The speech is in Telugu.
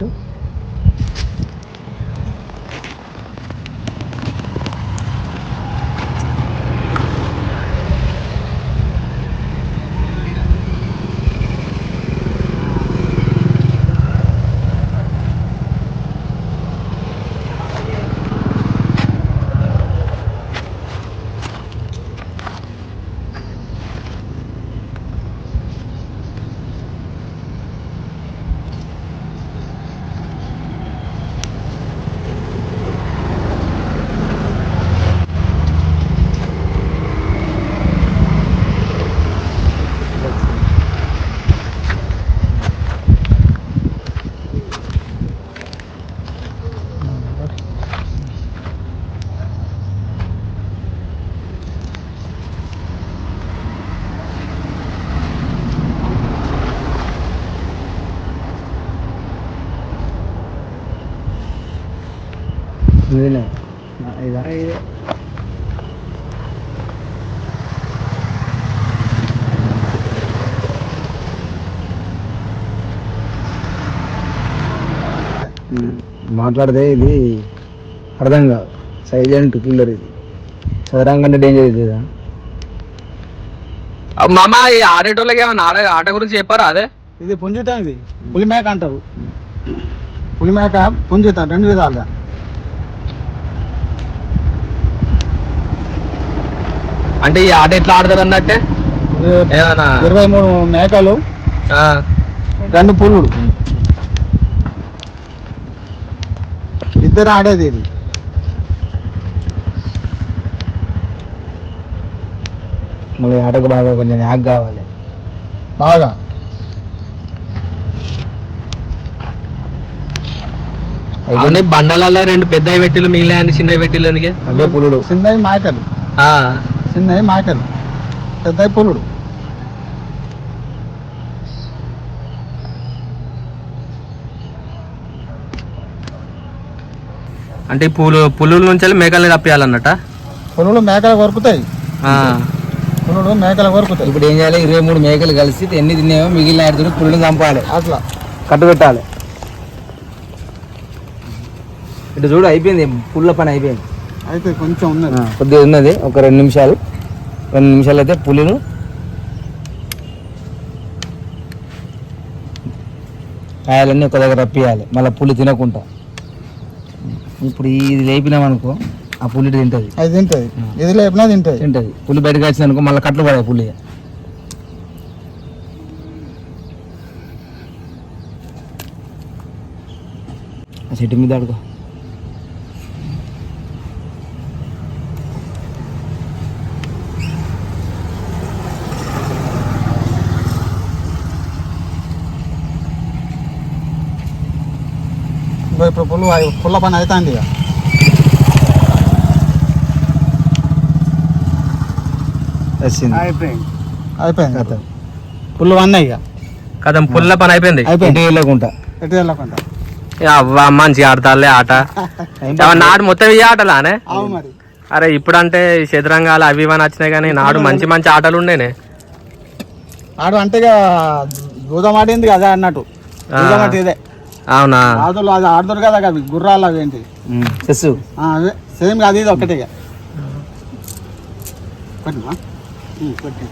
करो మాట్లాడితే ఇది అర్థం కాదు. సైలెంట్ కిల్లర్ ఇది. చదరం కంటే డేంజర్ ఇది మామ ఈ ఆడేటోళ్ళకి ఏమన్నా ఆడ ఆట గురించి చెప్పారా అదే? ఇది పుంజుతాం ఇది పులిమేక అంటారు. పులిమేక పుంజుతాం రెండు విధాలుగా. అంటే ఈ ఆట ఎట్లా ఆడతారు అన్నట్టే? ఇరవై మూడు మేకలు ఆ, రెండు పుల్లుడు ఇద్దరు ఆడేది ఇది. మళ్ళీ ఆటకు బాగా కొంచెం యాక్ కావాలి. బాగా. అవన్నీ బండలలో రెండు పెద్దవి పెట్టిలు మిగిలిన చిన్నవి పెట్టిలు అందుకే? అదే పులుడు చిన్నవి మాయకలు ఆ, చిన్నవి మాయకలు పెద్దవి పులుడు. అంటే పూలు పులుల నుంచి మేకల్ని తప్పియాలన్నట పులుడు మేకలు కొరుకుతాయి. పులుడు మేకలు కొరుకుతాయి. ఇప్పుడు ఏం చేయాలి? ఇరవై మూడు మేకలు కలిసి ఎన్ని తిన్నాయో మిగిలిన ఐదు పుల్లుని చంపాలి. అట్లా. కట్టు పెట్టాలి. ఇటు చూడు అయిపోయింది. పుల్ల పని అయిపోయింది. అయితే కొంచెం ఉన్నది. కొద్దిగా ఉన్నది. ఒక రెండు నిమిషాలు. రెండు నిమిషాలు అయితే పులిను. కాయాలన్నీ ఒక దగ్గర రప్పియాలి. మళ్ళీ పులి తినకుండా. ఇప్పుడు ఇది లేపినామనుకో ఆ పులి తింటది. అది తింటది. ఇది లేపినా తింటది. తింటది. పులి బయటకు వచ్చింది అనుకో మళ్ళీ కట్లు పడాయి పులి. ఆ చెట్టు మీద ఆడుకో. ఇప్పుడు పుల్లు పుల్ల పని అవుతుంది ఇక. వచ్చింది. అయిపోయింది. అయిపోయింది కథ. పుల్లు అన్నాయి ఇక. కదా పుల్ల పని అయిపోయింది. అయిపోయింది. వెళ్ళకుండా ఎటు వెళ్ళకుండా అవ్వ మంచిగా ఆడతాలే ఆట. నాడు మొత్తం ఈ ఆటలానే? అరే ఇప్పుడు అంటే చతురంగాలు అవి ఇవన్నీ వచ్చినాయి కానీ నాడు మంచి మంచి ఆటలు ఉండేనే. ఆడు అంటే ఇక దూదం ఆడింది కదా అన్నట్టు. ఇదే. అవునా? ఆదులు అది ఆడుతారు కదా అవి గుర్రాలు అవి ఏంటి? చెస్సు ఆ, అవే సేమ్ అది ఇది పెట్టినా? ఉమ్, పెట్టు.